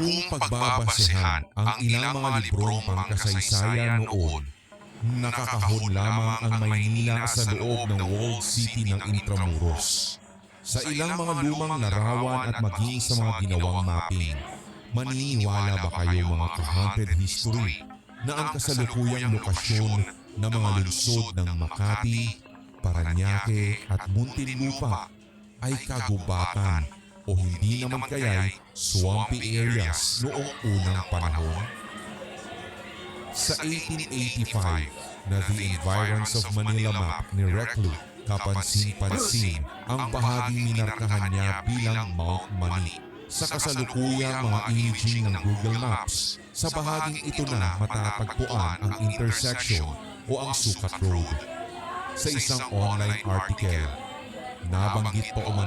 Kung pagbabasehan ang ilang mga librong pangkasaysayan noon, nakakahon lamang ang Maynila sa loob ng walled city ng Intramuros. Sa ilang mga lumang larawan at maging sa mga ginawang mapping, maniniwala ba kayo mga ka-haunted history na ang kasalukuyang lokasyon ng mga lungsod ng Makati, Paranaque at Muntinlupa ay kagubatan o hindi naman kaya'y swampy areas noong unang panahon? Sa 1885 na The Environs of Manila map ni Reclu, kapansin-pansin ang bahaging minarkahan niya bilang Mount Mani. Sa kasalukuyang mga imaging ng Google Maps, sa bahaging ito na matatagpuan ang intersection o ang Sukat Road. Sa isang online article, nabanggit pa umano